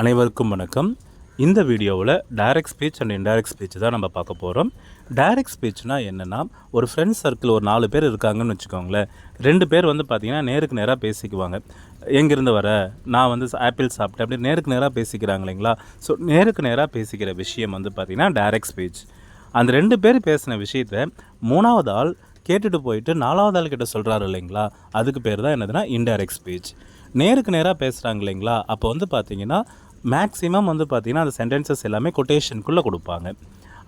அனைவருக்கும் வணக்கம். இந்த வீடியோவில் direct speech and indirect speech தான் நம்ம பார்க்க போகிறோம் டைரக்ட் ஸ்பீச்னா என்னென்னா ஒரு ஃப்ரெண்ட்ஸ் சர்க்கிள் ஒரு நாலு பேர் இருக்காங்கன்னு வச்சுக்கோங்களேன். ரெண்டு பேர் வந்து பார்த்திங்கன்னா நேருக்கு நேராக பேசிக்குவாங்க. எங்கேருந்து வர? நான் வந்து ஆப்பிள் சாப்பிட்டேன். அப்படி நேருக்கு நேராக பேசிக்கிறாங்க இல்லைங்களா? ஸோ நேருக்கு நேராக பேசிக்கிற விஷயம் வந்து பார்த்திங்கன்னா டைரக்ட் ஸ்பீச் அந்த ரெண்டு பேர் பேசின விஷயத்த மூணாவது ஆள் கேட்டுட்டு போயிட்டு நாலாவது ஆள் கிட்ட சொல்கிறாரு இல்லைங்களா? அதுக்கு பேர் தான் என்னதுன்னா இன்டைரக்ட் ஸ்பீச் நேருக்கு நேராக பேசுகிறாங்க இல்லைங்களா? அப்போ வந்து பார்த்தீங்கன்னா மேக்ஸிமம் வந்து பார்த்தீங்கன்னா அந்த சென்டென்சஸ் எல்லாமே கொட்டேஷனுக்குள்ளே கொடுப்பாங்க.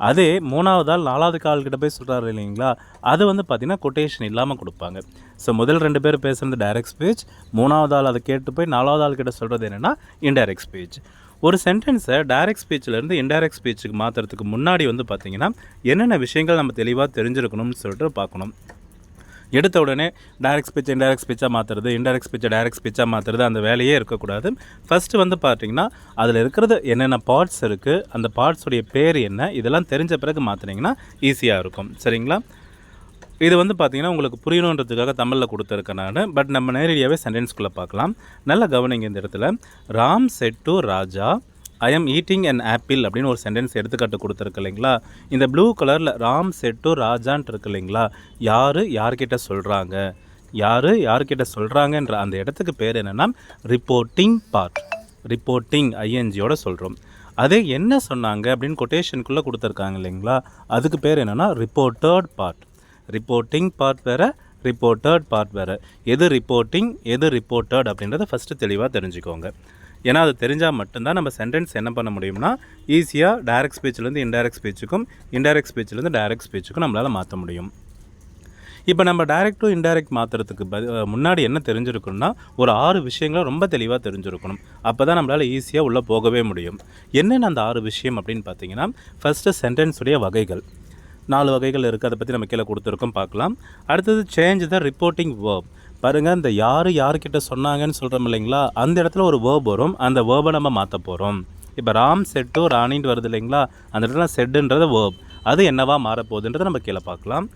அதே மூணாவது ஆள் நாலாவது கால்கிட்ட போய் சொல்கிறாரு இல்லைங்களா? அது வந்து பார்த்தீங்கன்னா கொட்டேஷன் இல்லாமல் கொடுப்பாங்க. ஸோ முதல் ரெண்டு பேர் பேசுகிறது டைரக்ட் ஸ்பீச் மூணாவது ஆள் அதை கேட்டு போய் நாலாவது ஆள் கிட்ட சொல்கிறது என்னென்னா இன்டைரக்ட் ஸ்பீச் ஒரு சென்டென்ஸை டைரக்ட் ஸ்பீச்சிலேருந்து இன்டைரக்ட் ஸ்பீச்சுக்கு மாற்றுறதுக்கு முன்னாடி வந்து பார்த்திங்கன்னா என்னென்ன விஷயங்கள் நம்ம தெளிவாக தெரிஞ்சிருக்கணும்னு சொல்லிட்டு பார்க்கணும். எடுத்த உடனே டைரக்ட் ஸ்பீச் இன்டைரக்ட் ஸ்பீச்சாக மாற்றுறது இன்டைரக்ட் ஸ்பீச்சை டைரக்ட் ஸ்பீச்சாக மாற்றுறது அந்த வேலையே இருக்கக்கூடாது. ஃபஸ்ட்டு வந்து பார்த்தீங்கன்னா அதில் இருக்கிறது என்னென்ன பார்ட்ஸ் இருக்குது அந்த பார்ட்ஸுடைய பேர் என்ன இதெல்லாம் தெரிஞ்ச பிறகு மாற்றினீங்கன்னா ஈஸியாக இருக்கும். சரிங்களா? இது வந்து பார்த்தீங்கன்னா உங்களுக்கு புரியணுன்றதுக்காக தமிழில் கொடுத்துருக்கேன் நான். பட் நம்ம நேரடியாகவே சென்டென்ஸ்குள்ளே பார்க்கலாம். நல்ல கவனிங்க இந்த இடத்துல. Ram said to Raja I am eating and apple அப்படின்னு ஒரு சென்டென்ஸ் எடுத்துக்காட்டு கொடுத்துருக்கு இல்லைங்களா? இந்த ப்ளூ கலரில் ராம் செட்டு ராஜான்ட்டு இருக்கு இல்லைங்களா? யார் யார்கிட்ட சொல்கிறாங்க யார் யார்கிட்ட சொல்கிறாங்கன்ற அந்த இடத்துக்கு பேர் என்னென்னா ரிப்போர்ட்டிங் பார்ட் ரிப்போர்ட்டிங் ஐஎன்ஜியோட சொல்கிறோம் அதே என்ன சொன்னாங்க அப்படின்னு கொட்டேஷனுக்குள்ளே கொடுத்துருக்காங்க இல்லைங்களா? அதுக்கு பேர் என்னென்னா ரிப்போர்ட்டர்ட் பார்ட் ரிப்போர்ட்டிங் பார்ட் வேறு ரிப்போர்ட்டர்ட் பார்ட் வேறு. எது ரிப்போர்ட்டிங் எது ரிப்போர்ட்டர்ட் அப்படின்றத ஃபஸ்ட்டு தெளிவாக தெரிஞ்சுக்கோங்க. ஏன்னா அது தெரிஞ்சால் மட்டும்தான் நம்ம சென்டென்ஸ் என்ன பண்ண முடியும்னா ஈஸியாக டைரக்ட் ஸ்பீச்லேருந்து இன்டைரக்ட் ஸ்பீச்சுக்கும் இன்டைரக்ட் ஸ்பீச்லேருந்து டைரக்ட் ஸ்பீச்சுக்கும் நம்மளால் மாற்ற முடியும். இப்போ நம்ம டைரக்ட் டு இன்டைரக்ட் மாற்றுறதுக்கு ப முன்னாடி என்ன தெரிஞ்சிருக்கணும்னா ஒரு ஆறு விஷயங்களை ரொம்ப தெளிவாக தெரிஞ்சிருக்கணும். அப்போ தான் நம்மளால் ஈஸியாக உள்ளே போகவே முடியும். என்னென்ன அந்த ஆறு விஷயம் அப்படின்னு பார்த்தீங்கன்னா ஃபஸ்ட்டு சென்டென்ஸுடைய வகைகள். நாலு வகைகள் இருக்குது அதை பற்றி நம்ம கீழே கொடுத்துருக்கோம் பார்க்கலாம். அடுத்தது சேஞ்ச் த ரிப்போர்ட்டிங் வேர்ப் பாருங்கள் இந்த யார் யார்கிட்ட சொன்னாங்கன்னு சொல்கிறோம் இல்லைங்களா? அந்த இடத்துல ஒரு வேர்ப் வரும். அந்த வேர்பை நம்ம மாற்ற போகிறோம் இப்போ ராம் செட்டு ராணின்ட்டு வருது இல்லைங்களா? அந்த இடத்துல செட்டுன்றது வேர்ப் அது என்னவா மாறப்போகுதுன்றதை நம்ம கீழே பார்க்கலாம்.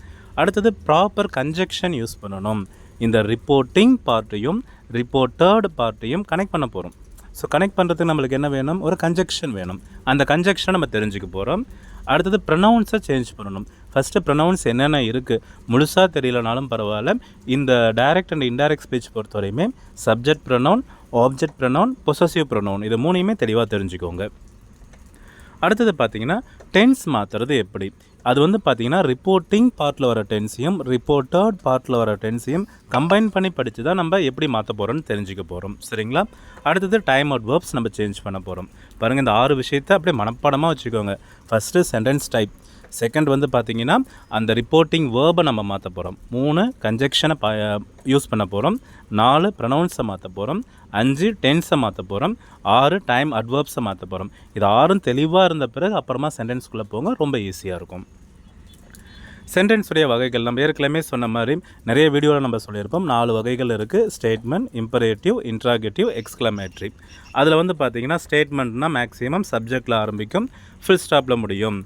அடுத்தது ப்ராப்பர் கன்ஜெக்ஷன் யூஸ் பண்ணணும். இந்த ரிப்போர்ட்டிங் பார்ட்டையும் ரிப்போர்ட்டர்டு பார்ட்டையும் கனெக்ட் பண்ண போகிறோம் ஸோ கனெக்ட் பண்ணுறதுக்கு நம்மளுக்கு என்ன வேணும்? ஒரு கன்ஜெக்ஷன் வேணும். அந்த கன்ஜெக்ஷனை நம்ம தெரிஞ்சுக்க போகிறோம் அடுத்தது ப்ரனவுன்ஸை சேஞ்ச் பண்ணணும். ஃபஸ்ட்டு ப்ரனவுன்ஸ் என்னென்ன இருக்குது முழுசாக தெரியலனாலும் பரவாயில்ல. இந்த direct and indirect speech பொறுத்தவரையுமே subject pronoun object pronoun possessive pronoun இது மூணையுமே தெளிவாக தெரிஞ்சுக்கோங்க. அடுத்தது பார்த்தீங்கன்னா டென்ஸ் மாற்றுறது எப்படி? அது வந்து பார்த்தீங்கன்னா ரிப்போர்ட்டிங் பார்ட்டில் வர டென்ஸையும் ரிப்போர்ட்டர்ட் பார்ட்டில் வர டென்ஸையும் கம்பைன் பண்ணி படித்து தான் நம்ம எப்படி மாற்ற போகிறோம்னு தெரிஞ்சுக்க போகிறோம் சரிங்களா? அடுத்தது டைம் அவுட் வேர்ப்ஸ் நம்ம சேஞ்ச் பண்ண போகிறோம் பாருங்கள் இந்த ஆறு விஷயத்தை அப்படியே மனப்பாடமாக வச்சுக்கோங்க. ஃபஸ்ட்டு சென்டென்ஸ் டைப் செகண்ட் வந்து பார்த்தீங்கன்னா அந்த ரிப்போர்ட்டிங் வேர்பை நம்ம மாற்ற போகிறோம் மூணு கன்ஜெக்ஷனை ப யூஸ் பண்ண போகிறோம் நாலு ப்ரனவுன்ஸை மாற்ற போகிறோம் அஞ்சு டென்ஸை மாற்ற போகிறோம் ஆறு டைம் அட்வர்ப்ஸை மாற்ற போகிறோம் இது ஆறும் தெளிவாக இருந்த பிறகு அப்புறமா சென்டென்ஸ்குள்ளே போங்க ரொம்ப ஈஸியாக இருக்கும். சென்டென்ஸுடைய வகைகள் நம்ம ஏற்கனவே சொன்ன மாதிரி நிறைய வீடியோவில் நம்ம சொல்லியிருப்போம். நாலு வகைகள் இருக்குது ஸ்டேட்மெண்ட் இம்பரேட்டிவ் இன்ட்ராகேட்டிவ் எக்ஸ்க்ளமேட்ரி அதில் வந்து பார்த்தீங்கன்னா ஸ்டேட்மெண்ட்னால் மேக்ஸிமம் சப்ஜெக்டில் ஆரம்பிக்கும். ஃபுல் ஸ்டாப்பில் முடியும்.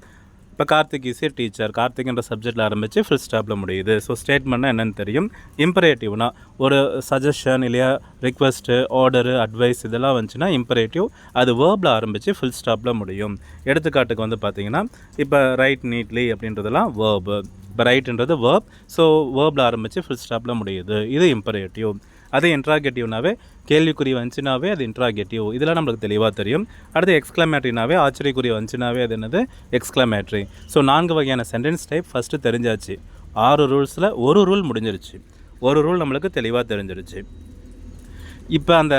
இப்போ கார்த்திக் இஸ் டீச்சர் கார்த்திக்ன்ற சப்ஜெக்டில் ஆரம்பித்து ஃபுல் ஸ்டாப்பில் முடியுது. ஸோ ஸ்டேட்மெண்ட்னா என்னென்னு தெரியும். இம்பரேட்டிவ்னா ஒரு சஜஷன் இல்லையா ரிக்வஸ்ட்டு ஆர்டரு அட்வைஸ் இதெல்லாம் வந்துச்சுன்னா இம்பரேட்டிவ் அது வேர்பில் ஆரம்பித்து ஃபுல் ஸ்டாப்பில் முடியும். எடுத்துக்காட்டுக்கு வந்து பார்த்தீங்கன்னா இப்போ ரைட் நீட்லி அப்படின்றதெல்லாம் வேர்பு இப்போ ரைட்டுன்றது வேர்ப் ஸோ வேர்பில் ஆரம்பித்து ஃபுல் ஸ்டாப்பில் முடியுது. இது இம்பரேட்டிவ் அதே இன்ட்ராகேட்டிவ்னாவே கேள்விக்குறி வந்துச்சுனாவே அது இன்ட்ராகேட்டிவ் இதெல்லாம் நம்மளுக்கு தெளிவாக தெரியும். அடுத்து எக்ஸ்க்ளமேட்ரினாவே ஆச்சரியக்குறி வந்துச்சுனாவே அது என்னது? எக்ஸ்க்ளமேட்ரி ஸோ நான்கு வகையான சென்டென்ஸ் டைப் ஃபஸ்ட்டு தெரிஞ்சாச்சு. ஆறு ரூல்ஸில் ஒரு ரூல் முடிஞ்சிருச்சு. ஒரு ரூல் நம்மளுக்கு தெளிவாக தெரிஞ்சிருச்சு. இப்போ அந்த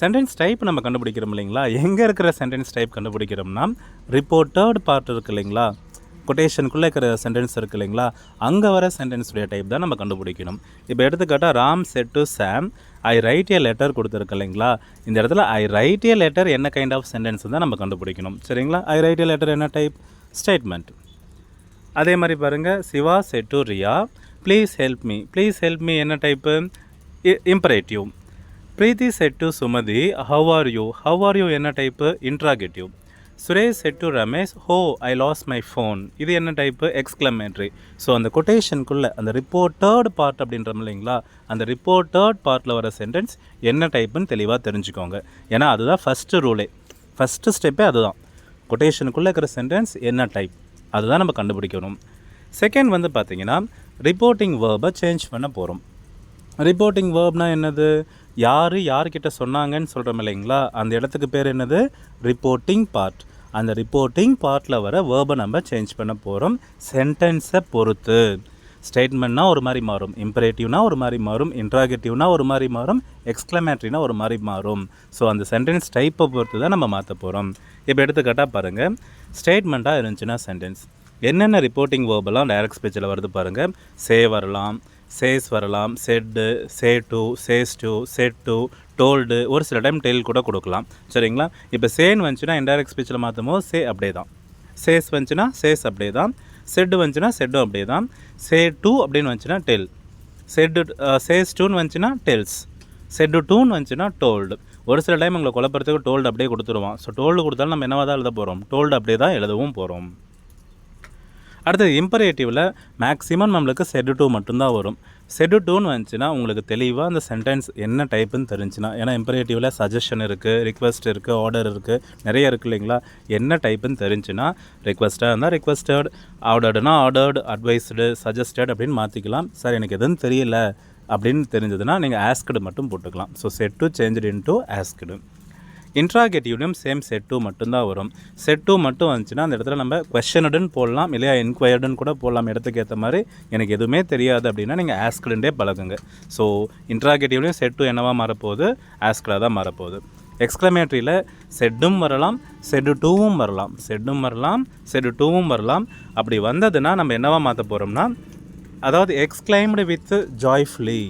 சென்டென்ஸ் டைப் நம்ம கண்டுபிடிக்கிறோம் இல்லைங்களா? எங்கே இருக்கிற சென்டென்ஸ் டைப் கண்டுபிடிக்கிறோம்னா ரிப்போர்ட்டர்டு பார்ட் இருக்குது இல்லைங்களா? கொட்டேஷனுக்குள்ளே இருக்கிற சென்டென்ஸ் இருக்குது இல்லைங்களா? அங்கே வர சென்டென்ஸுடைய டைப் தான் நம்ம கண்டுபிடிக்கணும். இப்போ எடுத்துக்காட்டால் Ram said to Sam I write a letter கொடுத்துருக்கு இல்லைங்களா? இந்த இடத்துல ஐ ரைட் ஏ லெட்டர் என்ன கைண்ட் ஆஃப் சென்டென்ஸ் தான் நம்ம கண்டுபிடிக்கணும். சரிங்களா? ஐ ரைட் ஏ லெட்டர் என்ன டைப் ஸ்டேட்மெண்ட் அதே மாதிரி பாருங்கள் Siva said to Riya please help me please help me என்ன type imperative Preethi said to Sumathi how are you how are you என்ன type interrogative Suresh said to Ramesh ஹோ ஐ loss my phone இது என்ன type exclamatory so அந்த கொட்டேஷனுக்குள்ளே அந்த ரிப்போர்ட்டர்டு part அப்படின்றோம் இல்லைங்களா? அந்த ரிப்போர்ட்டர்ட் பார்ட்டில் வர சென்டென்ஸ் என்ன டைப்புன்னு தெளிவாக தெரிஞ்சுக்கோங்க. ஏன்னா அதுதான் ஃபஸ்ட்டு ரூலே ஃபஸ்ட்டு ஸ்டெப்பே அதுதான். கொட்டேஷனுக்குள்ளே இருக்கிற சென்டென்ஸ் என்ன டைப் அதுதான் நம்ம கண்டுபிடிக்கணும். செகண்ட் வந்து பார்த்தீங்கன்னா ரிப்போர்ட்டிங் வேர்பை சேஞ்ச் பண்ண போகிறோம் ரிப்போர்ட்டிங் வேர்ப்னால் என்னது? யார் யார்கிட்ட சொன்னாங்கன்னு சொல்கிறோம் இல்லைங்களா? அந்த இடத்துக்கு பேர் என்னது? ரிப்போர்ட்டிங் பார்ட் அந்த ரிப்போர்ட்டிங் பார்ட்டில் வர வேர்பை நம்ம சேஞ்ச் பண்ண போகிறோம் சென்டென்ஸை பொறுத்து. ஸ்டேட்மெண்ட்னா ஒரு மாதிரி மாறும். இம்பரேட்டிவ்னா ஒரு மாதிரி மாறும். இன்ட்ராகேட்டிவ்னா ஒரு மாதிரி மாறும். எக்ஸ்க்ளமேட்ரினா ஒரு மாதிரி மாறும். ஸோ அந்த சென்டென்ஸ் டைப்பை பொறுத்து தான் நம்ம மாற்ற போகிறோம் இப்போ எடுத்துக்காட்டாக பாருங்கள் ஸ்டேட்மெண்ட்டாக இருந்துச்சுன்னா சென்டென்ஸ் என்னென்ன ரிப்போர்ட்டிங் வேர்பெல்லாம் டைரக்ட் ஸ்பீச்சில் வருது பாருங்கள் சே வரலாம். சேஸ் வரலாம் said say to says to said to told ஒரு சில டைம் டெல் கூட கொடுக்கலாம். சரிங்களா? இப்போ சேன் வந்துச்சுன்னா இன்டைரக்ட் ஸ்பீச்சில் மாற்றும் போது சே அப்படியே தான் சேஸ் வந்துச்சுன்னா சேஸ் அப்படியே தான் செட்டு வந்துச்சுன்னா செட்டும் அப்படியே தான் சே டூ அப்படின்னு வந்துச்சுன்னா டெல் செட்டு சேஸ் டூன்னு வந்துச்சுன்னா டெல்ஸ் செட்டு டூன்னு வந்துச்சுன்னா டோல்டு ஒரு சில டைம் உங்களை குழப்பறதுக்கு டோல்டு அப்படியே கொடுத்துருவோம் ஸோ டோல்டு கொடுத்தாலும் நம்ம என்னவா தான் எழுத போகிறோம் டோல்டு அப்படியே தான் எழுதவும் போகிறோம் அடுத்தது இம்பரேட்டிவில் மேக்ஸிமம் நம்மளுக்கு செடு டூ மட்டும்தான் வரும். செடு டூன்னு வந்துச்சுன்னா உங்களுக்கு தெளிவாக அந்த சென்டென்ஸ் என்ன டைப்புன்னு தெரிஞ்சுன்னா ஏன்னா இம்பரேட்டிவில் சஜஷன் இருக்குது ரிக்வெஸ்ட் இருக்குது ஆர்டர் இருக்குது நிறைய இருக்குது இல்லைங்களா? என்ன டைப்புன்னு தெரிஞ்சுன்னா ரிக்வெஸ்ட்டாக இருந்தால் ரிக்வஸ்டட் ஆர்டர்டுனா ஆர்டர்டு அட்வைஸ்டு சஜஸ்டட் அப்படின்னு மாற்றிக்கலாம் சார் எனக்கு எதுவும் தெரியல அப்படின்னு தெரிஞ்சதுன்னா நீங்கள் ஆஸ்கடு மட்டும் போட்டுக்கலாம். So said to change into asked இன்ட்ராகேட்டிவ்லையும் same said to மட்டும்தான் வரும். செட் டூ மட்டும் வந்துச்சுன்னா அந்த இடத்துல நம்ம கொஷனுடன் போடலாம் இல்லையா என்கொயர்டுன்னு கூட போடலாம் இடத்துக்கு ஏற்ற மாதிரி. எனக்கு எதுவுமே தெரியாது அப்படின்னா நீங்கள் ஆஸ்க்டுண்டே பழகுங்க. ஸோ இன்ட்ராகேட்டிவ்லையும் செட் டூ என்னவா மாறப்போகுது? ஆஸ்க்டாக தான் மாறப்போகுது. எக்ஸ்க்ளமேட்ரியில் செட்டும் வரலாம் செட்டு டூவும் வரலாம். செட்டும் வரலாம் செட்டு டூவும் வரலாம். அப்படி வந்ததுன்னா நம்ம என்னவா மாற்ற போகிறோம்னா அதாவது எக்ஸ்கிளைம்டு வித் ஜாய்ஃபுல்லி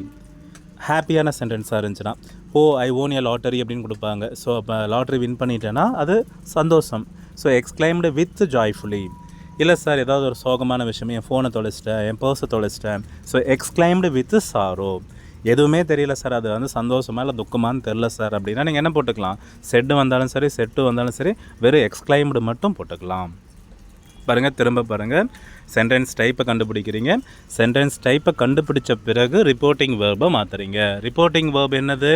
ஹாப்பியான சென்டென்ஸாக இருந்துச்சுன்னா ஓ ஐ ஓன் ஏ லாட்டரி அப்படின்னு கொடுப்பாங்க. ஸோ அப்போ லாட்டரி வின் பண்ணிட்டேன்னா அது சந்தோஷம். ஸோ எக்ஸ்கிளைம்டு வித் ஜாய்ஃபுல்லி இல்லை சார் ஏதாவது ஒரு சோகமான விஷயம் என் ஃபோனை தொலைச்சிட்டேன் என் பர்ஸை தொலைச்சிட்டேன். So exclaimed with sorrow. எதுவுமே தெரியல சார் அது வந்து சந்தோஷமா இல்லை துக்கமானு தெரில சார் அப்படின்னா நீங்கள் என்ன போட்டுக்கலாம்? செட்டு வந்தாலும் சரி செட்டு வந்தாலும் சரி வெறும் எக்ஸ்கிளைம்டு மட்டும் போட்டுக்கலாம். பாருங்கள் திரும்ப பாருங்கள் சென்டென்ஸ் டைப்பை கண்டுபிடிக்கிறீங்க. சென்டென்ஸ் டைப்பை கண்டுபிடிச்ச பிறகு ரிப்போர்ட்டிங் வேர்பை மாற்றுறீங்க ரிப்போர்ட்டிங் வேர்ப் என்னது?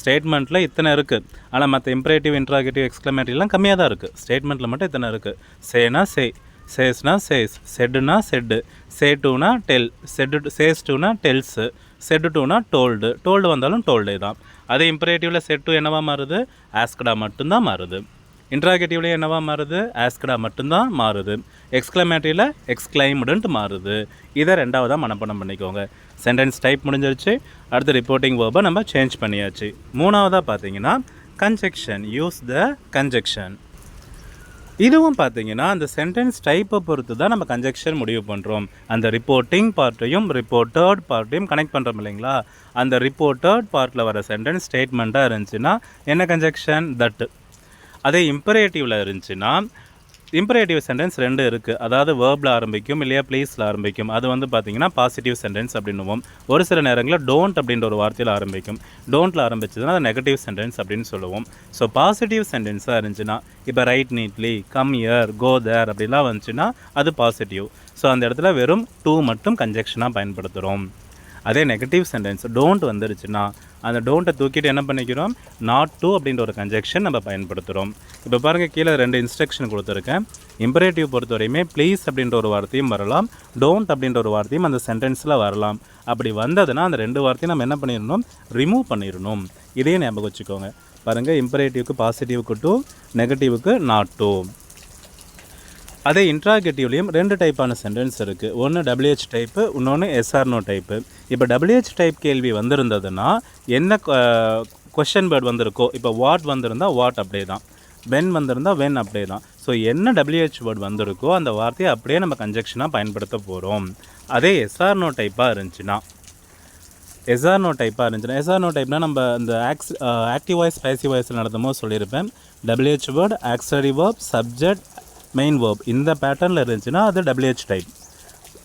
ஸ்டேட்மெண்ட்டில் இத்தனை இருக்குது ஆனால் மற்ற இம்ப்ரேட்டிவ் இன்ட்ராகேட்டிவ் எக்ஸ்க்ளமேட்டிவ்லாம் கம்மியாக தான் இருக்குது ஸ்டேட்மெண்ட்டில் மட்டும் இத்தனை இருக்குது சேனா சே சேஸ்னா சேஸ் செட்டுனா செட்டு சே டூனா டெல் செட்டு சேஸ் டூனா டெல்ஸு செட்டு டூனா டோல்டு டோல்டு வந்தாலும் டோல்டே தான். அதே இம்பரேட்டிவில் செட்டு என்னவாக என்னவா மாறுது? ஆஸ்கடாக மட்டும்தான் மாறுது. இன்ட்ராகேட்டிவ்லேயே என்னவா மாறுது? ஆஸ்கடா மட்டும்தான் மாறுது. எக்ஸ்க்ளமேட்டரியில் எக்ஸ்க்ளைம்டுன்ட்டு மாறுது. இதை ரெண்டாவதாக மனப்பணம் பண்ணிக்கோங்க. சென்டென்ஸ் டைப் முடிஞ்சிருச்சு. அடுத்து ரிப்போர்ட்டிங் வேர்பை நம்ம சேஞ்ச் பண்ணியாச்சு. மூணாவதாக பார்த்தீங்கன்னா கன்ஜெக்ஷன் யூஸ் த கன்ஜெக்ஷன் இதுவும் பார்த்தீங்கன்னா அந்த சென்டென்ஸ் டைப்பை பொறுத்து தான் நம்ம கன்ஜெக்ஷன் முடிவு பண்ணுறோம் அந்த ரிப்போர்ட்டிங் பார்ட்டையும் ரிப்போர்ட்டர்ட் பார்ட்டையும் கனெக்ட் பண்ணுறோம் இல்லைங்களா? அந்த ரிப்போர்ட்டர்ட் பார்ட்டில் வர சென்டென்ஸ் ஸ்டேட்மெண்ட்டாக இருந்துச்சுன்னா என்ன கன்ஜெக்ஷன் தட் அதே இம்பரேட்டிவில் இருந்துச்சுன்னா இம்பரேட்டிவ் சென்டென்ஸ் ரெண்டு இருக்குது அதாவது வேர்பில் ஆரம்பிக்கும் இல்லையா ப்ளீஸில் ஆரம்பிக்கும். அது வந்து பார்த்தீங்கன்னா பாசிட்டிவ் சென்டென்ஸ் அப்படின்னுவோம். ஒரு சில நேரங்களில் டோன்ட் அப்படின்ற ஒரு வார்த்தையில் ஆரம்பிக்கும். டோன்ட்டில் ஆரம்பிச்சதுன்னா அது நெகட்டிவ் சென்டென்ஸ் அப்படின்னு சொல்லுவோம். ஸோ பாசிட்டிவ் சென்டென்ஸாக இருந்துச்சுன்னா இப்போ write neatly come here go there அப்படிலாம் வந்துச்சுன்னா அது பாசிட்டிவ் ஸோ அந்த இடத்துல வெறும் டூ மட்டும் கன்ஜெக்ஷனாக பயன்படுத்துகிறோம் அதே நெகட்டிவ் சென்டென்ஸ் டோன்ட் வந்துருச்சுன்னா அந்த டோன்ட்டை தூக்கிட்டு என்ன பண்ணிக்கிறோம்? நாட் டூ அப்படின்ற ஒரு கன்ஜெக்ஷன் நம்ம பயன்படுத்துகிறோம் இப்போ பாருங்கள் கீழே ரெண்டு இன்ஸ்ட்ரக்ஷன் கொடுத்துருக்கேன். இம்பரேட்டிவ் பொறுத்தவரையுமே ப்ளீஸ் அப்படின்ற ஒரு வார்த்தையும் வரலாம். டோன்ட் அப்படின்ற ஒரு வார்த்தையும் அந்த சென்டென்ஸில் வரலாம். அப்படி வந்ததுன்னா அந்த ரெண்டு வார்த்தையும் நம்ம என்ன பண்ணிடணும் ரிமூவ் பண்ணிடணும் இதையும் ஞாபகம் வச்சுக்கோங்க. பாருங்கள் இம்பரேட்டிவ்க்கு பாசிட்டிவ்க்கு டூ நெகட்டிவ்க்கு நாட் டூ அதே இன்ட்ராகேட்டிவ்லேயும் ரெண்டு டைப்பான சென்டென்ஸ் இருக்குது ஒன்று டபிள்யூஹெச் டைப்பு இன்னொன்று எஸ்ஆர்னோ டைப்பு இப்போ டபிள்யூஹெச் டைப் கேள்வி வந்திருந்ததுன்னா என்ன கொஷன் பேர்ட் வந்திருக்கோ இப்போ வாட் வந்திருந்தால் வாட் அப்படியே தான் வென் வந்திருந்தால் வென் அப்படியே தான் ஸோ என்ன டபிள்யூஹெச் வேர்ட் வந்திருக்கோ அந்த வார்த்தையை அப்படியே நம்ம கன்ஜெக்ஷனாக பயன்படுத்த போகிறோம் அதே எஸ்ஆர்னோ டைப்பாக இருந்துச்சுன்னா எஸ்ஆர்னோ டைப்பாக இருந்துச்சுன்னா எஸ்ஆர்னோ டைப்னா நம்ம இந்த ஆக்ஸ் ஆக்டிவ் வாய்ஸ் பேசிவ் வாய்ஸில் நடத்தும் சொல்லியிருப்பேன். WH word auxiliary verb subject main verb இந்த பேட்டர்னில் இருந்துச்சுன்னா அது டபிள்யூஹெச் டைப்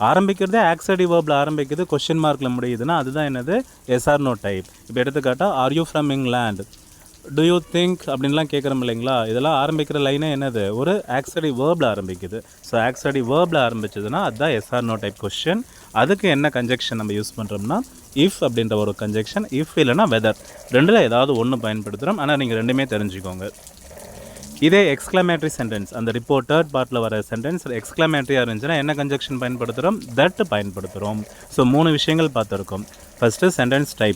ஆரம்பிக்கிறதே ஆக்சடி வேர்பில் ஆரம்பிக்குது கொஷின் மார்க்கில் முடியுதுன்னா அதுதான் என்னது? எஸ்ஆர் நோ டைப் இப்போ எடுத்துக்காட்டால் are you from England do you think அப்படின்லாம் கேட்குறோம் இல்லைங்களா? இதெல்லாம் ஆரம்பிக்கிற லைனே என்னது? ஒரு ஆக்சடி வேர்பில் ஆரம்பிக்குது. ஸோ ஆக்சடி வேர்பில் ஆரம்பிச்சதுன்னா அதுதான் எஸ்ஆர் நோ டைப் கொஷின் அதுக்கு என்ன கன்ஜெக்ஷன் நம்ம யூஸ் பண்ணுறோம்னா இஃப் அப்படின்ற ஒரு கன்ஜெக்ஷன் இஃப் இல்லைனா வெதர் ரெண்டில் ஏதாவது ஒன்று பயன்படுத்துகிறோம் ஆனால் நீங்கள் ரெண்டுமே தெரிஞ்சுக்கோங்க. இதே எக்ஸ்க்ளமேட்டரி சென்டென்ஸ் அந்த ரிப்போர்ட்டட் பார்ட்டில் வர சென்டென்ஸ் எக்ஸ்க்ளமேட்டரியாக இருந்துச்சுன்னா என்ன கன்ஜெக்ஷன் பயன்படுத்துகிறோம் தட் பயன்படுத்துகிறோம் ஸோ மூணு விஷயங்கள் பார்த்துருக்கோம். First sentence type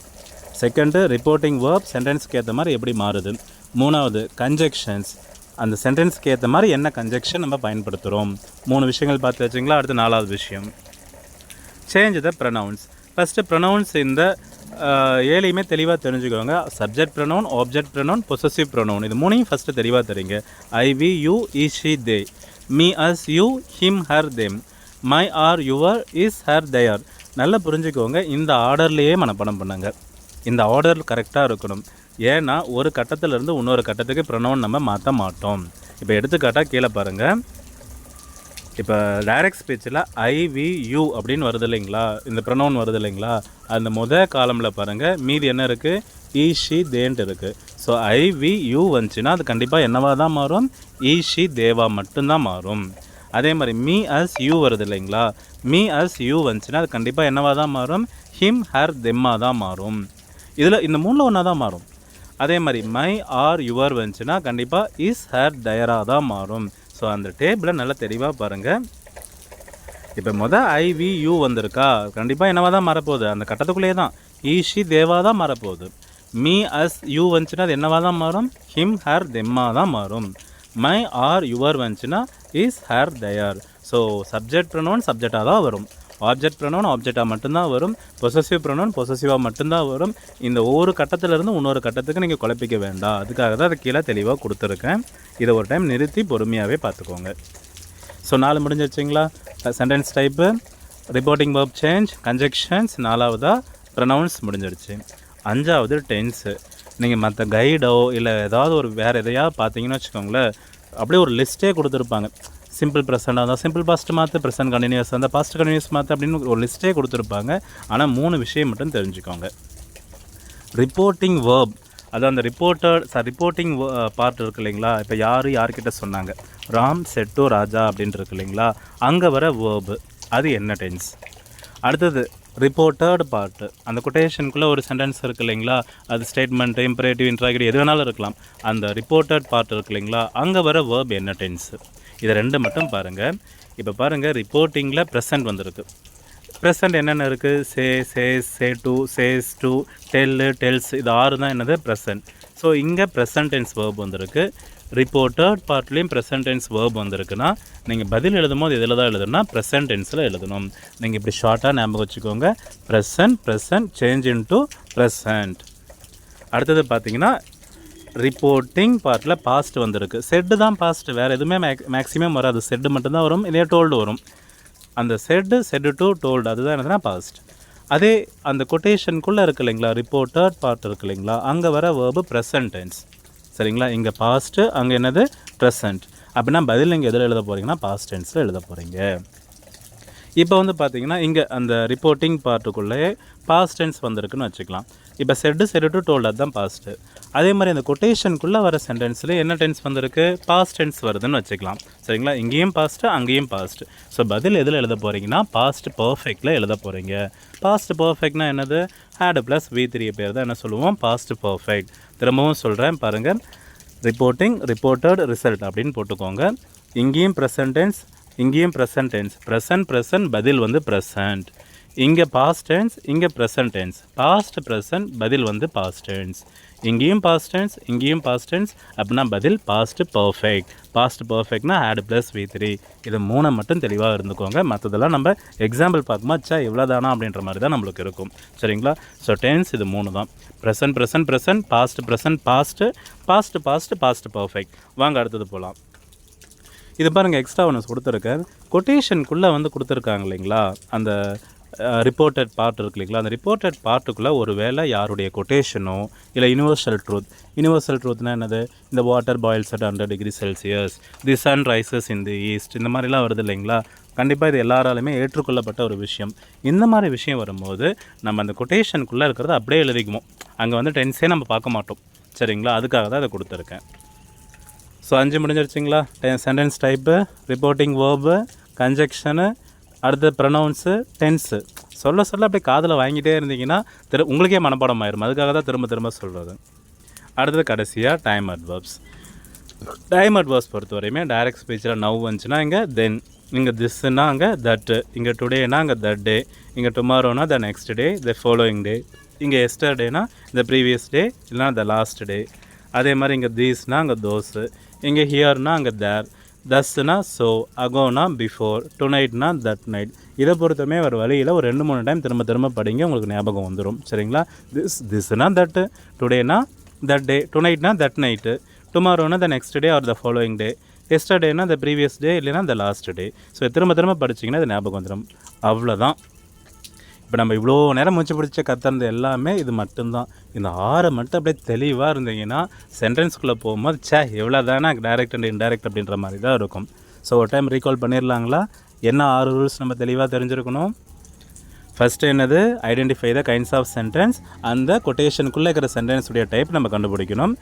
second reporting verb சென்டென்ஸ்க்கு ஏற்ற மாதிரி எப்படி மாறுது? மூணாவது கன்ஜெக்ஷன்ஸ் அந்த சென்டென்ஸ்க்கு ஏற்ற மாதிரி என்ன கன்ஜெக்ஷன் நம்ம பயன்படுத்துகிறோம் மூணு விஷயங்கள் பார்த்து வச்சிங்களா? அடுத்து நாலாவது விஷயம். Change the pronouns first pronouns இந்த ஏழையுமே தெளிவாக தெரிஞ்சுக்கோங்க. Subject pronoun object pronoun possessive pronoun இது மூணையும் ஃபஸ்ட்டு தெளிவாக தெரியுங்க I we you she they me us you him her them my our your his her their நல்லா புரிஞ்சுக்கோங்க. இந்த ஆர்டர்லேயே மனப்பணம் பண்ணுங்க. இந்த ஆர்டர் கரெக்டாக இருக்கணும். ஏன்னா ஒரு கட்டத்திலேருந்து இன்னொரு கட்டத்துக்கு ப்ரொனவுன் நம்ம மாற்ற மாட்டோம். இப்போ எடுத்துக்காட்டாக கீழே பாருங்கள் இப்போ டைரக்ட் ஸ்பீச்சில் ஐவியூ யூ அப்படின்னு வருது இல்லைங்களா? இந்த ப்ரொனவுன் வருது இல்லைங்களா? அந்த முத காலமில் பாருங்கள் மீதி என்ன இருக்குது ஈஷி e, ஷி தேன்ட்டு இருக்குது ஸோ ஐவி யூ வந்துச்சுன்னா அது கண்டிப்பாக என்னவாக தான் மாறும்? E, ஈஷி தேவா மட்டும்தான் மாறும். அதே மாதிரி மீ அஸ் யூ வருது இல்லைங்களா? மீ அஸ் யூ வந்துச்சுன்னா அது கண்டிப்பாக என்னவாக தான் மாறும்? ஹிம் ஹர் தெம்மா தான் மாறும். இதில் இந்த மூணில் ஒன்றா தான் மாறும். அதே மாதிரி மை ஆர் யுவர் வந்துச்சுன்னா கண்டிப்பாக இஸ் ஹர் டயரா தான் மாறும். ஸோ அந்த டேபிளை நல்லா தெளிவாக பாருங்கள் இப்போ மொதல் ஐவி யூ வந்திருக்கா? கண்டிப்பாக என்னவா தான் மறப்போகுது? அந்த கட்டத்துக்குள்ளேயே தான். E, ஈஷி தேவா தான் மறப்போகுது. மீ அஸ் யூ வந்துச்சுன்னா அது என்னவா தான் மாறும்? ஹிம் ஹர் தெம்மா தான் மாறும். மை ஆர் யுவர் வந்துச்சுன்னா his her their so subject pronoun சப்ஜெக்டாக தான் வரும். ஆப்ஜெக்ட் ப்ரனோன் ஆப்ஜெக்டாக மட்டும்தான் வரும். பொசசிவ் ப்ரனோன் பொசசிவாக மட்டும்தான் வரும். இந்த ஒவ்வொரு கட்டத்திலிருந்து இன்னொரு கட்டத்துக்கு நீங்கள் குழப்பிக்க வேண்டாம். அதுக்காக தான் அது கீழே தெளிவாக கொடுத்துருக்கேன். இதை ஒரு டைம் நிறுத்தி பொறுமையாகவே பார்த்துக்கோங்க. ஸோ நாலு முடிஞ்சிருச்சுங்களா sentence type reporting verb change conjunctions நாலாவதாக ப்ரனவுன்ஸ் முடிஞ்சிருச்சு அஞ்சாவது டென்ஸு நீங்கள் மற்ற கைடோ இல்லை ஏதாவது ஒரு வேறு எதையாவது பார்த்தீங்கன்னு வச்சுக்கோங்களேன் அப்படியே ஒரு லிஸ்ட்டே கொடுத்துருப்பாங்க. சிம்பிள் ப்ரெசண்டாக இருந்தால் சிம்பிள் பாஸ்ட் மாற்று ப்ரெசன்ட் கண்டினியூஸ் இருந்தால் பாஸ்ட் கண்டினியூஸ் மாற்று அப்படின்னு ஒரு லிஸ்ட்டே கொடுத்துருப்பாங்க. ஆனால் மூணு விஷயம் மட்டும் தெரிஞ்சுக்கோங்க. ரிப்போர்ட்டிங் வேர்ப் அது அந்த ரிப்போர்ட்டர் சார் ரிப்போர்ட்டிங் பார்ட் இருக்கு இல்லைங்களா? இப்போ யார் யார்கிட்ட சொன்னாங்க? ராம் செட்டு ராஜா அப்படின்ட்டு இருக்கு இல்லைங்களா? அங்கே வர வேர்பு அது என்ன டென்ஸ் அடுத்தது ரிப்போர்ட்டட் பார்ட்டு அந்த கொட்டேஷனுக்குள்ளே ஒரு சென்டென்ஸ் இருக்கு இல்லைங்களா? அது ஸ்டேட்மெண்ட் இம்பரேட்டிவ் இன்ட்ராகேட்டிவ் எது வேணாலும் இருக்கலாம். அந்த ரிப்போர்ட்டட் பார்ட் இருக்கு இல்லைங்களா? அங்கே வர வேர்ப் என்ன டென்ஸு இதை ரெண்டு மட்டும் பாருங்கள் இப்போ பாருங்கள் ரிப்போர்ட்டிங்கில் ப்ரெசன்ட் வந்திருக்கு. ப்ரெசன்ட் என்னென்ன இருக்குது say says say to says to tell tells இது ஆறு தான் என்னது? ப்ரெசன்ட் ஸோ இங்கே ப்ரெசன்ட் டென்ஸ் வேர்ப் வந்திருக்கு. ரிப்போர்ட்டர் பார்ட்லேயும் ப்ரெசன்ட் டென்ஸ் வேர்ப் வந்திருக்குன்னா நீங்கள் பதில் எழுதும் போது இதில் தான் எழுதணும்னா ப்ரெசன்ட் டென்ஸில் எழுதணும். நீங்கள் இப்படி ஷார்ட்டாக ஞாபகம் வச்சுக்கோங்க. Present present change into present அடுத்தது பார்த்தீங்கன்னா ரிப்போர்ட்டிங் பார்ட்டில் பாஸ்ட் வந்திருக்கு. செட்டு தான் பாஸ்ட் வேறு எதுவுமே மேக் மேக்ஸிமம் வராது. செட்டு மட்டும்தான் வரும் இதே டோல்டு வரும். அந்த செட்டு செட்டு டு டோல்டு அதுதான் என்னதுன்னா பாஸ்ட் அதே அந்த கொட்டேஷனுக்குள்ளே இருக்கு இல்லைங்களா ரிப்போர்ட்டட் பார்ட் இருக்கு இல்லைங்களா அங்கே வர வேர்பு ப்ரெசன்ட் டென்ஸ் சரிங்களா? இங்கே பாஸ்ட்டு அங்கே என்னது? ப்ரெசன்ட் அப்படின்னா பதில் நீங்கள் எதில் எழுத போகிறீங்கன்னா பாஸ்ட் டென்ஸில் எழுத போகிறீங்க இப்போ வந்து பார்த்தீங்கன்னா இங்கே அந்த ரிப்போர்ட்டிங் பார்ட்டுக்குள்ளே பாஸ்ட் டென்ஸ் வந்திருக்குன்னு வச்சுக்கலாம். இப்போ செட்டு செட்டு டு டோல்ட் அதுதான் பாஸ்ட்டு அதே மாதிரி அந்த கொட்டேஷனுக்குள்ளே வர சென்டென்ஸில் என்ன டென்ஸ் வந்திருக்கு? பாஸ்ட் டென்ஸ் வருதுன்னு வச்சுக்கலாம். சரிங்களா? இங்கேயும் பாஸ்ட்டு அங்கேயும் பாஸ்ட் ஸோ பதில் எதில் எழுத போகிறீங்கன்னா பாஸ்ட் பர்ஃபெக்டில் எழுத போகிறீங்க பாஸ்ட் பர்ஃபெக்ட்னா என்னது? ஹேடு ப்ளஸ் வி த்ரீ பேர் தான் என்ன சொல்லுவோம்? பாஸ்ட் பர்ஃபெக்ட் திரும்பவும் சொல்கிறேன் பாருங்கள் ரிப்போர்ட்டிங் ரிப்போர்ட்டட் ரிசல்ட் அப்படின்னு போட்டுக்கோங்க. இங்கேயும் ப்ரெசன்ட் டென்ஸ் இங்கேயும் ப்ரெசன்ட் டென்ஸ் ப்ரெசன்ட் ப்ரெசன்ட் பதில் வந்து ப்ரெசன்ட் இங்கே பாஸ்ட் டென்ஸ் இங்கே ப்ரெசன்ட் டென்ஸ் பாஸ்ட் ப்ரெசன்ட் பதில் வந்து பாஸ்ட் டென்ஸ் இங்கேயும் பாஸ்ட் டென்ஸ் இங்கேயும் பாஸ்ட் டென்ஸ் அப்படின்னா பதில் பாஸ்ட் பர்ஃபெக்ட் பாஸ்ட் பர்ஃபெக்ட்னா ஆட் ப்ளஸ் வி த்ரீ இது மூணை மட்டும் தெளிவாக இருந்துக்கோங்க. மற்றதெல்லாம் நம்ம எக்ஸாம்பிள் பார்க்கும்போது சா இவ்வளோ தானா அப்படின்ற மாதிரி தான் நம்மளுக்கு இருக்கும். சரிங்களா? ஸோ டென்ஸ் இது மூணு தான். Present present present past present past past past past perfect வாங்க அடுத்தது போகலாம் இது பாருங்கள் எக்ஸ்ட்ரா ஒன்று கொடுத்துருக்கேன் கொட்டேஷனுக்குள்ளே வந்து கொடுத்துருக்காங்க இல்லைங்களா? அந்த ரிப்போர்ட்டட் பார்ட் இருக்கு இல்லைங்களா? அந்த ரிப்போர்ட்டட் பார்ட்டுக்குள்ளே ஒரு வேளை யாருடைய கொட்டேஷனோ இல்லை யூனிவர்சல் ட்ரூத் யூனிவர்சல் ட்ரூத்னா என்னது? இந்த water boils at hundred degree Celsius the sun rises in the east இந்த மாதிரிலாம் வருது இல்லைங்களா? கண்டிப்பாக இது எல்லாராலுமே ஏற்றுக்கொள்ளப்பட்ட ஒரு விஷயம். இந்த மாதிரி விஷயம் வரும்போது நம்ம அந்த கொட்டேஷனுக்குள்ளே இருக்கிறத அப்படியே எழுதிக்குவோம். அங்கே வந்து டென்ஸே நம்ம பார்க்க மாட்டோம். சரிங்களா? அதுக்காக தான் அதை கொடுத்துருக்கேன். ஸோ அஞ்சு முடிஞ்சிருச்சுங்களா? Sentence type reporting verb conjunction அடுத்து ப்ரனவுன்ஸு டென்ஸு சொல்ல சொல்ல அப்படியே காதில் வாங்கிட்டே இருந்தீங்கன்னா திரு உங்களுக்கே மனப்பாடம் ஆயிரும். அதுக்காக தான் திரும்ப திரும்ப சொல்கிறது அடுத்தது கடைசியாக டைம் அட்வர்ப்ஸ் டைம் அட்வர்ஸ் பொறுத்த வரையுமே டைரக்ட் ஸ்பீச்சில் நவ் வந்துச்சுன்னா இங்கே தென் இங்கே திஸ்ஸுன்னா அங்கே தட்டு இங்கே டுடேனா அங்கே தட் டே இங்கே டுமாரோனா the next day the following டே இங்கே எஸ்டர்டேனா த ப்ரீவியஸ் டே இல்லைனா த லாஸ்ட் டே அதே மாதிரி இங்கே தீஸ்னா அங்கே தோஸு இங்கே ஹியர்னா அங்கே தேர் தஸ்னா ஸோ அகோனா பிஃபோர் டுநைட்னா தட் நைட் இதை பொறுத்தமே ஒரு வழியில் ஒரு ரெண்டு மூணு டைம் திரும்ப திரும்ப படிங்க உங்களுக்கு ஞாபகம் வந்துடும் சரிங்களா? திஸ் திஸ்னா தட்டு டுடேனா தட் டே டுநைட்னா that night டுமாரோனா the next day or the following day எஸ்டர்டேனா the previous day இல்லைனா த லாஸ்ட் டே ஸோ திரும்ப திரும்ப படிச்சிங்கன்னா அது ஞாபகம் வந்துடும் அவ்வளோதான் இப்போ நம்ம இவ்வளோ நேரம் மூச்சு பிடிச்ச கத்துறது எல்லாமே இது மட்டும்தான். இந்த ஆறை மட்டும் அப்படியே தெளிவாக இருந்தீங்கன்னா சென்டென்ஸ்குள்ளே போகும்போது சே எவ்வளோ தானே டைரக்ட் அண்ட் இன்டைரக்ட் அப்படின்ற மாதிரி தான் இருக்கும். ஸோ ஒரு டைம் ரீகால் பண்ணிடலாங்களா என்ன ஆறு ரூல்ஸ் நம்ம தெளிவாக தெரிஞ்சிருக்கணும்? ஃபஸ்ட்டு என்னது? Identify the kinds of sentence அந்த கொட்டேஷனுக்குள்ளே இருக்கிற சென்டென்ஸுடைய டைப் நம்ம கண்டுபிடிக்கணும்.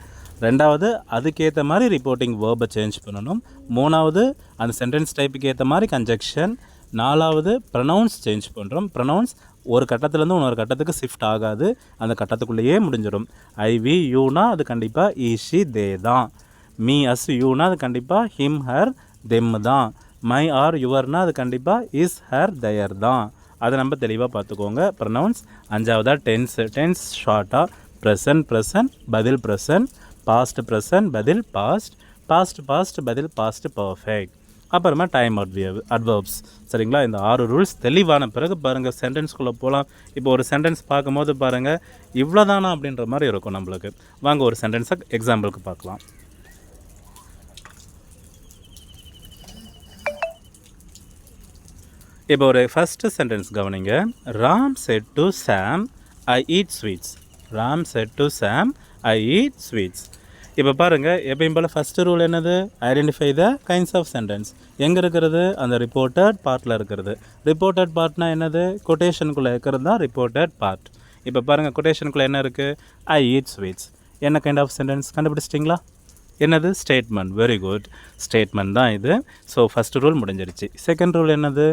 ரெண்டாவது அதுக்கேற்ற மாதிரி ரிப்போர்ட்டிங் வேர்பை சேஞ்ச் பண்ணணும். மூணாவது அந்த சென்டென்ஸ் டைப்புக்கு ஏற்ற மாதிரி கன்ஜெக்ஷன் நாலாவது ப்ரனவுன்ஸ் சேஞ்ச் பண்ணுறோம் ப்ரனவுன்ஸ் ஒரு கட்டத்துலேருந்து இன்னொரு கட்டத்துக்கு ஷிஃப்ட் ஆகாது. அந்த கட்டத்துக்குள்ளேயே முடிஞ்சிடும். ஐ வி யூனா அது கண்டிப்பாக ஈஷி e, தே தான். மீ அஸ் யூனா அது கண்டிப்பாக ஹிம் ஹர் தெம் தான். மை ஆர் யுவர்னா அது கண்டிப்பாக இஸ் ஹர் தயர் தான். அதை நம்ம தெளிவாக பார்த்துக்கோங்க. ப்ரனவுன்ஸ் அஞ்சாவதா டென்ஸ் டென்ஸ் ஷார்ட்டாக ப்ரெசன்ட் ப்ரெசன்ட் பதில் ப்ரெசன்ட் பாஸ்ட் ப்ரெசன்ட் பதில் பாஸ்ட் பாஸ்ட் பாஸ்ட் பதில் பாஸ்ட் பர்ஃபெக்ட் அப்புறமா டைம் அட்வியவ் அட்வர்ப்ஸ் சரிங்களா? இந்த ஆறு ரூல்ஸ் தெளிவான பிறகு பாருங்கள் சென்டென்ஸ்குள்ளே போகலாம் இப்போ ஒரு சென்டென்ஸ் பார்க்கும்போது பாருங்கள் இவ்வளோதானா அப்படின்ற மாதிரி இருக்கும் நம்மளுக்கு. வாங்க ஒரு சென்டென்ஸை எக்ஸாம்பிளுக்கு பார்க்கலாம். இப்போ ஒரு ஃபஸ்ட்டு சென்டென்ஸ் கவனிங்க. Ram said to Sam I eat sweets Ram said to Sam I eat sweets இப்போ பாருங்கள் எப்பயும் போல் ஃபஸ்ட்டு ரூல் என்னது? Identify the kinds of sentence எங்கே இருக்கிறது? அந்த ரிப்போர்ட்டட் பார்ட்டில் இருக்கிறது. ரிப்போர்ட்டட் பார்ட்னா என்னது? கொட்டேஷனுக்குள்ளே இருக்கிறது தான் ரிப்போர்ட்டட் பார்ட் இப்போ பாருங்கள் கொட்டேஷனுக்குள்ளே என்ன இருக்குது ஐ ஈட் ஸ்வீட்ஸ் என்ன கைண்ட் ஆஃப் சென்டென்ஸ் கண்டுபிடிச்சிட்டிங்களா? என்னது? ஸ்டேட்மெண்ட் வெரி குட் ஸ்டேட்மெண்ட் தான் இது. ஸோ ஃபஸ்ட் ரூல் முடிஞ்சிருச்சு. செகண்ட் ரூல் என்னது?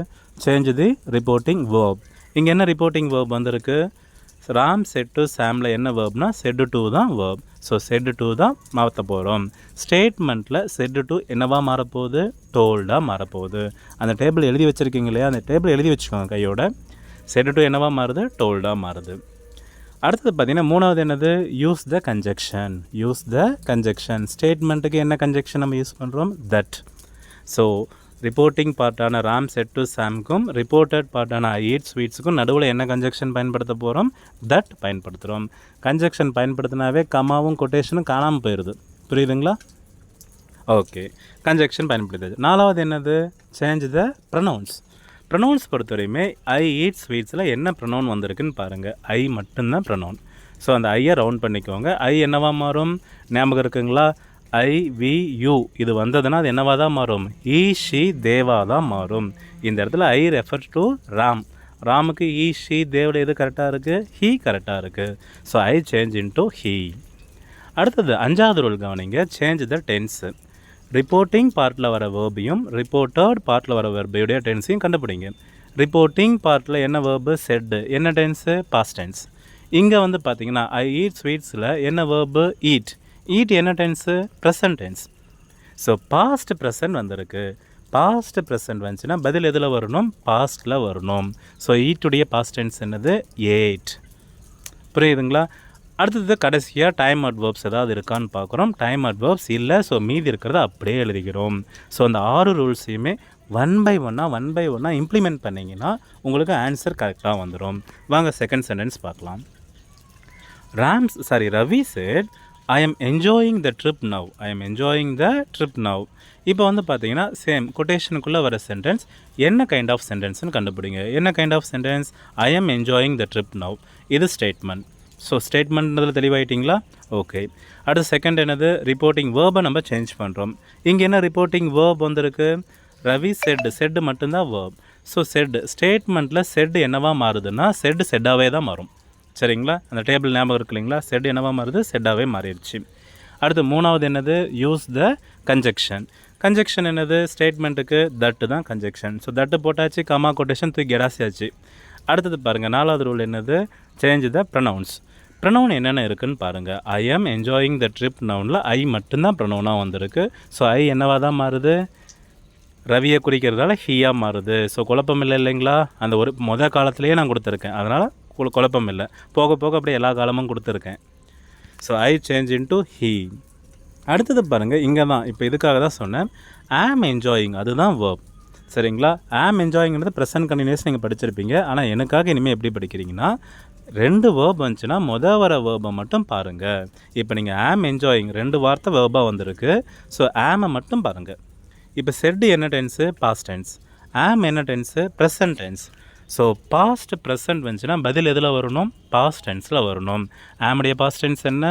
சேஞ்ச் தி ரிப்போர்ட்டிங் வேர்ப் இங்கே என்ன ரிப்போர்ட்டிங் வேர்ப் வந்திருக்கு? ராம் செட் டு சாமில் என்ன வேர்ப்னா செட்டு டூ தான் வேர்ப் ஸோ செட்டு டூ தான் மாற்ற போகிறோம் ஸ்டேட்மெண்ட்டில் செட்டு டூ என்னவா மாறப்போகுது? டோல்டாக மாறப்போகுது. அந்த டேபிள் எழுதி வச்சுருக்கீங்க இல்லையா? அந்த டேபிள் எழுதி வச்சுக்கோங்க கையோட. செட்டு டூ என்னவா மாறுது? டோல்டாக மாறுது. அடுத்தது பார்த்தீங்கன்னா மூணாவது என்னது? Use the conjunction use the conjunction ஸ்டேட்மெண்ட்டுக்கு என்ன கன்ஜெக்ஷன் நம்ம யூஸ் பண்ணுறோம் தட் ஸோ ரிப்போர்ட்டிங் பார்ட்டான ராம் செட் டு சாம்க்கும் ரிப்போர்ட்டட் பார்ட்டான ஈட் ஸ்வீட்ஸுக்கும் நடுவில் என்ன கன்ஜெக்ஷன் பயன்படுத்த போகிறோம் தட் பயன்படுத்துகிறோம் கன்ஜெக்ஷன் பயன்படுத்தினாவே கமாவும் கொட்டேஷனும் காணாமல் போயிடுது புரியுதுங்களா? ஓகே கன்ஜெக்ஷன் பயன்படுத்துது நாலாவது என்னது? சேஞ்ச் த ப்ரனவுன்ஸ் ப்ரனவுன்ஸ் பொறுத்தவரையுமே ஐ ஈட் ஸ்வீட்ஸில் என்ன ப்ரனவுன் வந்திருக்குன்னு பாருங்கள் ஐ மட்டும்தான் ப்ரனவுன் ஸோ அந்த ஐயை ரவுண்ட் பண்ணிக்கோங்க. ஐ என்னவா மாறும்? ஞாபகம் இருக்குங்களா? ஐ வி இது வந்ததுன்னா அது என்னவாக தான் மாறும்? ஈ ஷி தேவா தான் மாறும். இந்த இடத்துல ஐ ரெஃபர் டு ராம். ராமுக்கு ஈ ஷி தேவில் எது கரெக்டாக இருக்குது ஹீ கரெக்டாக இருக்குது so I change into he அடுத்தது அஞ்சாவது ரூல் கவனிங்க. சேஞ்ச் த டென்ஸு ரிப்போர்ட்டிங் பார்ட்டில் வர வேர்பையும் ரிப்போர்ட்டர்ட் பார்ட்டில் வர வேர்பையுடைய டென்ஸையும் கண்டுபிடிங்க. ரிப்போர்ட்டிங் பார்ட்டில் என்ன வேர்பு செட்டு என்ன டென்ஸு பாஸ்ட் டென்ஸ் இங்கே வந்து பார்த்தீங்கன்னா ஐ ஈட் ஸ்வீட்ஸில் என்ன வேர்பு ஈட் ஈட் என்ன tense? Present tense. So past present வந்திருக்கு. பாஸ்ட் ப்ரெசன்ட் வந்துச்சுன்னா பதில் எதில் வரணும்? பாஸ்ட்டில் வரணும். ஸோ ஈட்டுடைய பாஸ்ட் டென்ஸ் என்னது? எயிட் புரியுதுங்களா? அடுத்தது கடைசியாக டைம் அட்வர்ப்ஸ் ஏதாவது இருக்கான்னு பார்க்குறோம். டைம் அட்வர்ப்ஸ் இல்லை. ஸோ மீதி இருக்கிறத அப்படியே எழுதிக்கிறோம் ஸோ அந்த ஆறு ரூல்ஸையுமே ஒன் பை ஒன்னாக ஒன் பை ஒன்னாக இம்ப்ளிமெண்ட் பண்ணிங்கன்னா உங்களுக்கு ஆன்சர் கரெக்டாக வந்துடும் வாங்க செகண்ட் சென்டென்ஸ் பார்க்கலாம். Ram's sorry Ravi said I am enjoying the trip now I am enjoying the trip now இப்போ வந்து பார்த்தீங்கன்னா சேம் கொட்டேஷனுக்குள்ளே வர சென்டென்ஸ் என்ன கைண்ட் ஆஃப் சென்டென்ஸ்னு கண்டுபிடிங்க. என்ன kind of sentence I am enjoying the trip now இது ஸ்டேட்மெண்ட் ஸோ ஸ்டேட்மெண்ட்ன்றதில் தெளிவாயிட்டிங்களா? ஓகே அடுத்து செகண்ட் என்னது? ரிப்போர்ட்டிங் வேர்பை நம்ம சேஞ்ச் பண்ணுறோம் இங்கே என்ன ரிப்போர்ட்டிங் வேர்ப் வந்திருக்கு? ரவி செட் செட்டு மட்டும்தான் வேர்ப் ஸோ செட் ஸ்டேட்மெண்ட்டில் செட் என்னவா மாறுதுன்னா செட் செட்டாகவே தான் மாறும். சரிங்களா? அந்த டேபிள் ஞாபகம் இருக்கு இல்லைங்களா? செட் என்னவாக மாறுது? செட்டாகவே மாறிடுச்சு. அடுத்து மூணாவது என்னது? யூஸ் த கன்ஜெக்ஷன் கன்ஜெக்ஷன் என்னது? ஸ்டேட்மெண்ட்டுக்கு தட்டு தான் கன்ஜெக்ஷன் ஸோ தட்டு போட்டாச்சு கமா கொட்டேஷன் தூக்கி கெடாசியாச்சு அடுத்தது பாருங்கள் நாலாவது ரூல் என்னது? சேஞ்ச் த ப்ரனவுன்ஸ் ப்ரனவுன் என்னென்ன இருக்குன்னு பாருங்கள் ஐ ஆம் என்ஜாயிங் த ட்ரிப் நவுனில் ஐ மட்டும்தான் ப்ரனவுனாக வந்திருக்கு. ஸோ ஐ என்னவாக தான் மாறுது? ரவியை குறிக்கிறதால ஹீயாக மாறுது. ஸோ குழப்பம் இல்லை இல்லைங்களா? அந்த ஒரு மொதல் காலத்துலேயே நான் கொடுத்துருக்கேன். அதனால் குழப்பம் இல்லை போக போக அப்படியே எல்லா காலமும் கொடுத்துருக்கேன். So I change into he அடுத்தது பாருங்கள் இங்கே தான். இப்போ இதுக்காக தான் சொன்னேன். ஆம் என்ஜாயிங் அதுதான் வேர்ப் சரிங்களா? ஆம் என்ஜாயிங்கிறது ப்ரெசன்ட் கண்டினியூஸ் நீங்கள் படிச்சிருப்பீங்க. ஆனால் எனக்காக இனிமேல் எப்படி படிக்கிறீங்கன்னா ரெண்டு வேர்ப் வந்துச்சுன்னா மொதல் வர வேர்பை மட்டும் பாருங்கள் இப்போ நீங்கள் ஆம் என்ஜாயிங் ரெண்டு வார்த்தை வேர்பாக வந்திருக்கு. ஸோ ஆமை மட்டும் பாருங்கள் இப்போ செட்டு என்ன டென்ஸு பாஸ்ட் டென்ஸ் ஆம் என்ன tense present tense so past present வந்துச்சுன்னா பதில் எதில் வரணும்? பாஸ்ட் டென்ஸில் வரணும். ஆமுடைய பாஸ்ட் டென்ஸ் என்ன?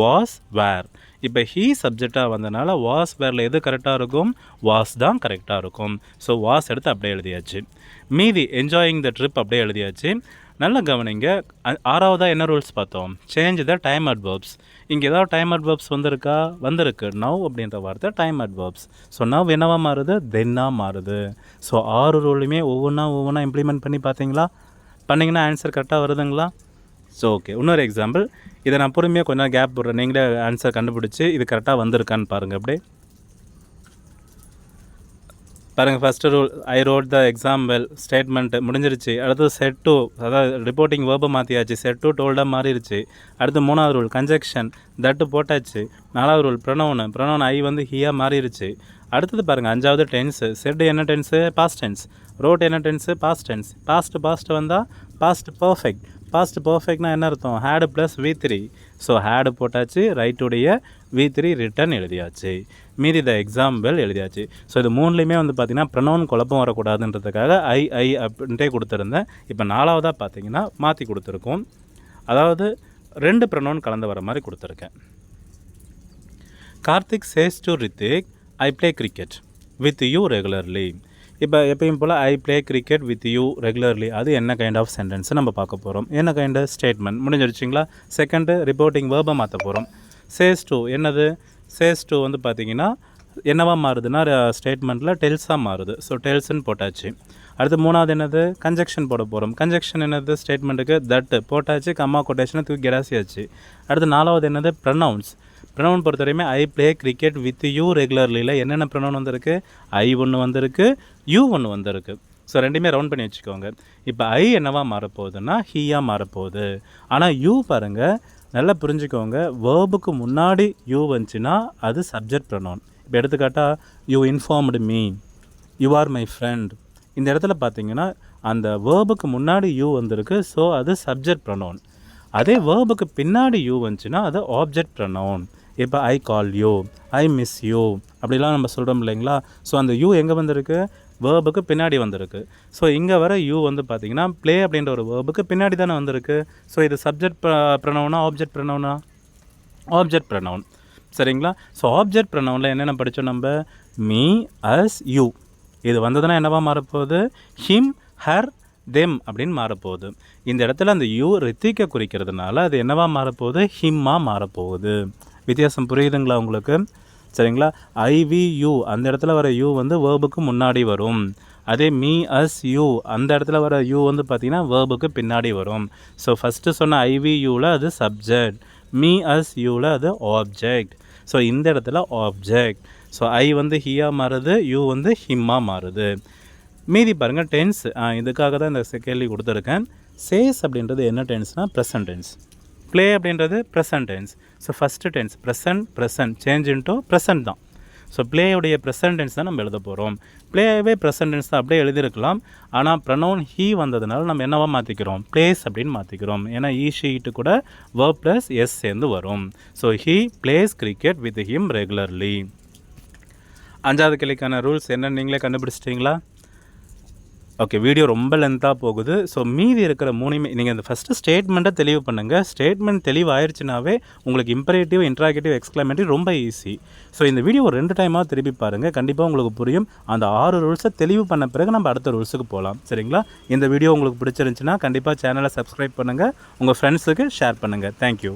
வாஸ் வேர் இப்போ ஹீ சப்ஜெக்டாக வந்தனால வாஸ் வேரில் எது கரெக்டாக இருக்கும்? வாஸ் தான் கரெக்டாக இருக்கும். ஸோ வாஸ் எடுத்து அப்படியே எழுதியாச்சு. மீதி என்ஜாயிங் த ட்ரிப் அப்படியே எழுதியாச்சு. நல்ல கவனிங்க. ஆறாவதாக என்ன ரூல்ஸ் பார்த்தோம்? சேஞ்ச் த டைம் அட்வர்ப்ஸ் இங்கே ஏதாவது டைம் அட்வர்ப்ஸ் வந்திருக்கா? வந்திருக்கு. நவ் அப்படின்ற வார்த்தை டைம் அட்வர்ப்ஸ் ஸோ நவ் என்னவா மாறுது? தென்னாக மாறுது. ஸோ ஆறு ரூலுமே ஒவ்வொன்றா ஒவ்வொன்றா இம்ப்ளிமெண்ட் பண்ணி பார்த்தீங்களா? பண்ணிங்கன்னா ஆன்சர் கரெக்டாக வருதுங்களா? ஸோ ஓகே இன்னொரு எக்ஸாம்பிள் இதை நான் பொறுமையாக கொஞ்ச நேரம் கேப் விட்றேன் நீங்களே ஆன்சர் கண்டுபிடிச்சி இது கரெக்டாக வந்திருக்கான்னு பாருங்கள் அப்படியே. பாருங்கள் first rule I wrote the example statement முடிஞ்சிருச்சு. அடுத்து செட் டூ அதாவது ரிப்போர்ட்டிங் வேர்பை மாற்றியாச்சு செட் டூ டோல்டாக மாறிடுச்சு அடுத்து மூணாவது ரூல் கன்ஜெக்ஷன் தட்டு போட்டாச்சு. நாலாவது ரூல் ப்ரொனவுனு ப்ரொனவுன் ஐ வந்து ஹியாக மாறிடுச்சு அடுத்தது பாருங்கள் அஞ்சாவது டென்ஸு செட் என்ன டென்ஸு பாஸ்ட் டென்ஸ் ரோட் என்ன tense past tense past past வந்தால் பாஸ்ட் பர்ஃபெக்ட் பாஸ்ட் பர்ஃபெக்ட்னா என்ன அர்த்தம்? Had plus V three so had போட்டாச்சு ரைட்டுடைய வி த்ரீ ரிட்டர்ன் எழுதியாச்சு. மீதி த எக்ஸாம்பிள் எழுதியாச்சு. ஸோ இது மூணுலேயுமே வந்து பார்த்தீங்கன்னா ப்ரனவுன் குழப்பம் வரக்கூடாதுன்றதுக்காக ஐ ஐ அப்படின்ட்டே கொடுத்துருந்தேன். இப்போ நாலாவதாக பார்த்தீங்கன்னா மாற்றி கொடுத்துருக்கோம். அதாவது ரெண்டு ப்ரனவுன் கலந்து வர மாதிரி கொடுத்துருக்கேன். Karthik says to Hrithik I play cricket with you regularly இப்போ எப்பயும் போல் I play cricket with you regularly அது என்ன கைண்ட் ஆஃப் சென்டென்ஸ் நம்ம பார்க்க போகிறோம் என்ன கைண்ட் ஸ்டேட்மெண்ட் முடிஞ்சிருச்சிங்களா? செகண்டு ரிப்போர்ட்டிங் வேர்பை மாற்ற போகிறோம் சேஸ் டூ என்னது? சேஸ் டூ வந்து பார்த்தீங்கன்னா என்னவாக மாறுதுன்னா ஸ்டேட்மெண்ட்டில் டெல்ஸாக மாறுது. ஸோ டெல்ஸ்ன்னு போட்டாச்சு. அடுத்து மூணாவது என்னது? கன்ஜெக்ஷன் போட போகிறோம் கன்ஜெக்ஷன் என்னது? ஸ்டேட்மெண்ட்டுக்கு தட்டு போட்டாச்சு கம்மா கொட்டேஷனை தூக்கி கிராசியாச்சு. அடுத்து நாலாவது என்னது? Pronouns pronoun பொறுத்தவரையுமே I play cricket with you ரெகுலர்லியில் என்னென்ன ப்ரனவுன் வந்திருக்கு? ஐ ஒன்று வந்திருக்கு யூ ஒன்று வந்திருக்கு. ஸோ ரெண்டுமே ரவுண்ட் பண்ணி வச்சுக்கோங்க. இப்போ ஐ என்னவா மாறப்போகுதுன்னா ஹீயாக மாறப்போகுது. ஆனால் யூ பாருங்கள் நல்லா புரிஞ்சுக்கோங்க. வேர்புக்கு முன்னாடி யூ வந்துச்சுன்னா அது சப்ஜெக்ட் ப்ரனவுன் இப்போ எடுத்துக்காட்டால் you informed me you are my friend இந்த இடத்துல பார்த்தீங்கன்னா அந்த வேர்புக்கு முன்னாடி யூ வந்திருக்கு ஸோ அது சப்ஜெக்ட் ப்ரனவுன் அதே வேர்புக்கு பின்னாடி யூ வந்துச்சுன்னா அது ஆப்ஜெக்ட் ப்ரனவுன் இப்போ I call you I miss you அப்படிலாம் நம்ம சொல்கிறோம் இல்லைங்களா? ஸோ அந்த யூ எங்கே வந்திருக்கு? வேர்புக்கு பின்னாடி வந்திருக்கு. ஸோ இங்கே வர யூ வந்து பார்த்தீங்கன்னா ப்ளே அப்படின்ற ஒரு வேர்புக்கு பின்னாடி தானே வந்திருக்கு. ஸோ இது சப்ஜெக்ட் ப்ரனவுனா ஆப்ஜெக்ட் ப்ரனவுனா ஆப்ஜெக்ட் ப்ரனவுன் சரிங்களா? ஸோ ஆப்ஜெக்ட் ப்ரனவுனில் என்னென்ன படித்தோம் நம்ம? மீ அஸ் யூ இது வந்ததுன்னா என்னவா மாறப்போகுது? ஹிம் ஹர் தெம் அப்படின்னு மாறப்போகுது. இந்த இடத்துல அந்த யூ ரித்திக்க குறிக்கிறதுனால அது என்னவா மாறப்போகுது? ஹிம்மாக மாறப்போகுது. வித்தியாசம் புரியுதுங்களா உங்களுக்கு? சரிங்களா? ஐவி யூ அந்த இடத்துல வர யூ வந்து வேர்புக்கு முன்னாடி வரும். அதே மீ அஸ் யூ அந்த இடத்துல வர யூ வந்து பார்த்திங்கன்னா வேர்புக்கு பின்னாடி வரும். ஸோ ஃபஸ்ட்டு சொன்ன ஐவி யூவில் அது சப்ஜெக்ட் மீ அஸ் யூவில் அது ஆப்ஜெக்ட் ஸோ இந்த இடத்துல ஆப்ஜெக்ட் ஸோ ஐ வந்து ஹியா மாறுது யூ வந்து ஹிம்மா மாறுது. மீதி பாருங்கள் டென்ஸ் இதுக்காக தான் இந்த கேள்வி கொடுத்துருக்கேன். சேஸ் அப்படின்றது என்ன டென்ஸ்னால் ப்ரெசன்ட் டென்ஸ் ப்ளே அப்படின்றது present tense so first tense present present change into present தான். ஸோ ப்ளேயுடைய ப்ரெசன்ட் டென்ஸ் தான் நம்ம எழுத போகிறோம் ப்ளேவே ப்ரெசன்ட் டென்ஸ் தான் அப்படியே எழுதியிருக்கலாம். ஆனால் ப்ரனவுன் ஹீ வந்ததுனால நம்ம என்னவா மாற்றிக்கிறோம் ப்ளேஸ் அப்படின்னு மாற்றிக்கிறோம் ஏன்னா ஈ ஷீட்டு கூட வேர்ப் ப்ளஸ் எஸ் சேர்ந்து வரும். So he plays cricket with him regularly அஞ்சாவது கிளைக்கான ரூல்ஸ் என்னன்னு நீங்களே கண்டுபிடிச்சிட்டிங்களா? ஓகே வீடியோ ரொம்ப லென்த்தாக போகுது. ஸோ மீதி இருக்கிற மூணுமே நீங்கள் இந்த ஃபஸ்ட்டு ஸ்டேட்மெண்ட்டை தெளிவு பண்ணுங்கள் ஸ்டேட்மெண்ட் தெளிவாயிருச்சுனாவே உங்களுக்கு இம்பரேட்டிவ் இன்ட்ராகேட்டிவ் எக்ஸ்க்ளமேட்டிவ் ரொம்ப ஈஸி ஸோ இந்த வீடியோ ஒரு ரெண்டு டைமாக திருப்பி பாருங்கள் கண்டிப்பாக உங்களுக்கு புரியும். அந்த ஆறு ரூல்ஸை தெளிவு பண்ண பிறகு நம்ம அடுத்த ரூல்ஸுக்கு போகலாம் சரிங்களா? இந்த வீடியோ உங்களுக்கு பிடிச்சிருந்துச்சுன்னா கண்டிப்பாக சேனலை சப்ஸ்கிரைப் பண்ணுங்கள் உங்கள் ஃப்ரெண்ட்ஸுக்கு ஷேர் பண்ணுங்கள் தேங்க்யூ